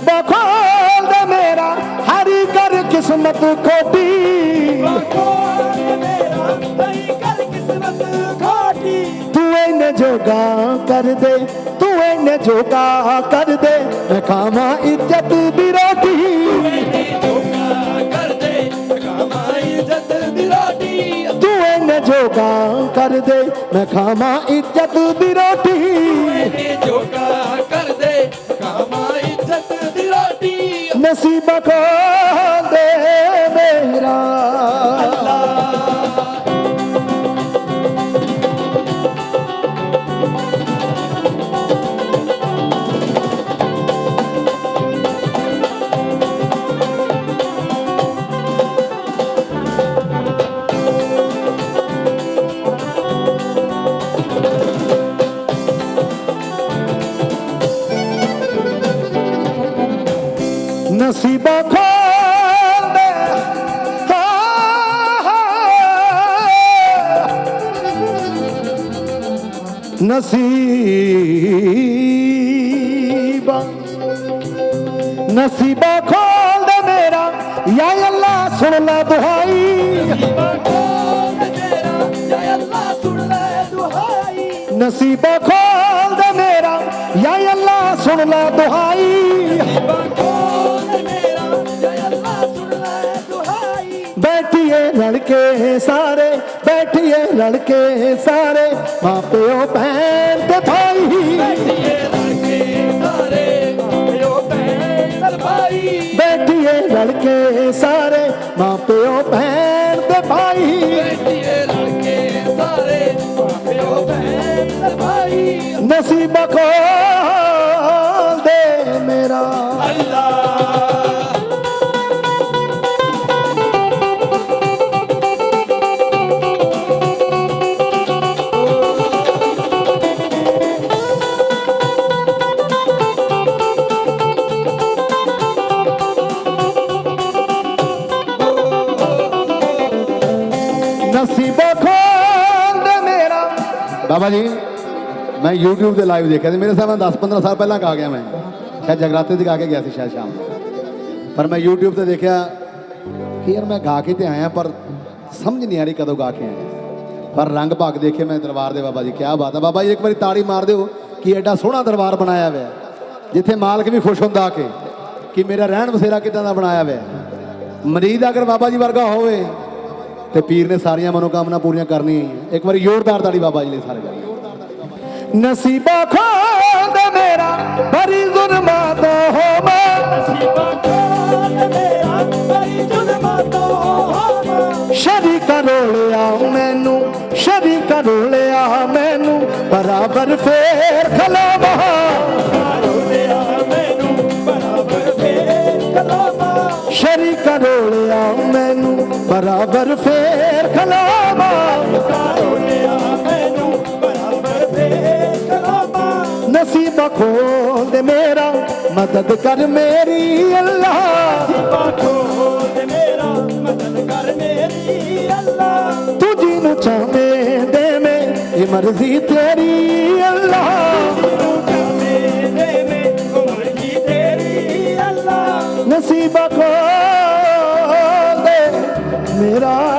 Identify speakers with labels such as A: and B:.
A: ਨਸੀਬਾ ਖੋਲ ਦੇ ਮੇਰਾ, ਹਰੀ ਕਰ ਕਿਸਮਤ ਖੋਟੀ। ਤੂੰ ਇਹਨੇ ਜੋਗਾ ਕਰ ਦੇ, ਤੂੰ ਇਹਨੇ ਜੋਗਾ ਕਰ ਦੇ, ਮੈਂ ਖਾਵਾਂ ਇੱਜ਼ਤ ਦੀ ਰੋਟੀ। ਤੂੰ ਇਹਨੇ ਜੋਗਾ ਕਰ ਦੇ, ਮੈਂ ਖਾਵਾਂ ਇੱਜ਼ਤ ਦੀ ਰੋਟੀ। ਨਸੀਬਾ ਖੋਲ ਦੇ ਮੇਰਾ। ਨਸੀਬਾ ਖੋਲ ਦੇ ਨਸੀਬਾ ਨਸੀਬਾ ਖੋਲ ਦੇ ਮੇਰਾ। ਯਾ ਅੱਲਾ ਸੁਣ ਲੈ ਦੁਹਾਈ। ਨਸੀਬਾ ਖੋਲ ਦੇ ਮੇਰਾ। ਯਾ ਅੱਲਾ ਸੁਣ ਲੈ ਦੁਹਾਈ। ਲੜਕੇ ਸਾਰੇ। ਬੈਠੀਏ ਲੜਕੇ ਸਾਰੇ ਮਾਂ ਪਿਓ ਭੈਣ ਤੇ ਭਾਈ। ਬੈਠੀਏ ਲੜਕੇ ਸਾਰੇ ਮਾਂ ਪਿਓ ਭੈਣ ਤੇ ਭਾਈ। ਨਸੀਬ ਖੋਲ ਨਸੀਬ ਖੋਲ ਦੇ ਮੇਰਾ।
B: ਬਾਬਾ ਜੀ, ਮੈਂ YouTube ਤੇ ਲਾਈਵ ਦੇਖਿਆ ਸੀ। ਮੇਰੇ ਸਾਹਮਣੇ 10-15 ਸਾਲ ਪਹਿਲਾਂ ਗਾ ਗਿਆ ਮੈਂ। ਸ਼ਾਇਦ ਜਗਰਾਤੇ ਤੇ ਗਾ ਕੇ ਗਿਆ ਸੀ ਸ਼ਾਇਦ ਸ਼ਾਮ ਪਰ ਮੈਂ YouTube ਤੇ ਦੇਖਿਆ, ਕਿ ਯਾਰ ਮੈਂ ਗਾ ਕੇ ਤੇ ਆਇਆ, ਪਰ ਸਮਝ ਨਹੀਂ ਆ ਰਹੀ ਕਦੋਂ ਗਾ ਕੇ ਆਇਆ। ਪਰ ਰੰਗ ਭਾਗ ਦੇਖੇ ਮੈਂ ਦਰਬਾਰ ਦੇ ਬਾਬਾ ਜੀ ਕੀ ਬਾਤ ਹੈ ਬਾਬਾ ਜੀ, ਇੱਕ ਵਾਰੀ ਤਾੜੀ ਮਾਰ ਦਿਓ ਕਿ ਐਡਾ ਸੋਹਣਾ ਦਰਬਾਰ ਬਣਾਇਆ ਹੋਇਆ ਜਿੱਥੇ ਮਾਲਕ ਵੀ ਖੁਸ਼ ਹੁੰਦਾ ਆ ਕੇ, ਕਿ ਮੇਰਾ ਰਹਿਣ ਬਸੇਰਾ ਕਿਦਾਂ ਦਾ ਬਣਾਇਆ ਹੋਇਆ ਹੈ। ਮਰੀਦ ਅਗਰ ਬਾਬਾ ਜੀ ਵਰਗਾ ਹੋਵੇ ਤੇ ਪੀਰ ਨੇ ਸਾਰੀਆਂ ਮਨੋਕਾਮਨਾ ਪੂਰੀਆਂ ਕਰਨੀਆਂ ਹੀ। ਇੱਕ ਵਾਰੀ ਜ਼ੋਰਦਾਰ ਤਾੜੀ ਬਾਬਾ ਜੀ ਲਈ ਸਾਰੇ ਜਣੇ।
A: ਨਸੀਬਾ ਖੋਲ ਦੇ ਮੇਰਾ ਬਰੀ ਜ਼ੁਲਮਾਂ ਤੋਂ ਹੋਵਾਂ ਸ਼ਰੀਕ ਰੋਲਿਆ ਮੈਨੂੰ ਸ਼ਰੀਕ ਰੋਲਿਆ ਮੈਨੂੰ। ਬਰਾਬਰ ਫੇਰ ਖਲਾਵਾ ਬਰਾਬਰ ਫੇਰ ਖਲਾਵਾ ਨਸੀਬ ਖੋਲ ਦੇ ਮੇਰਾ, ਮਦਦ ਕਰ ਮੇਰੀ ਅੱਲਾ। ਤੂੰ ਜਿਹਨੂੰ ਚਾਹਵੇਂ ਮੈਂ ਇਹ ਮਰਜ਼ੀ ਤੇਰੀ ਨਸੀਬ ਖੋਲ ਦੇ ਮੇਰਾ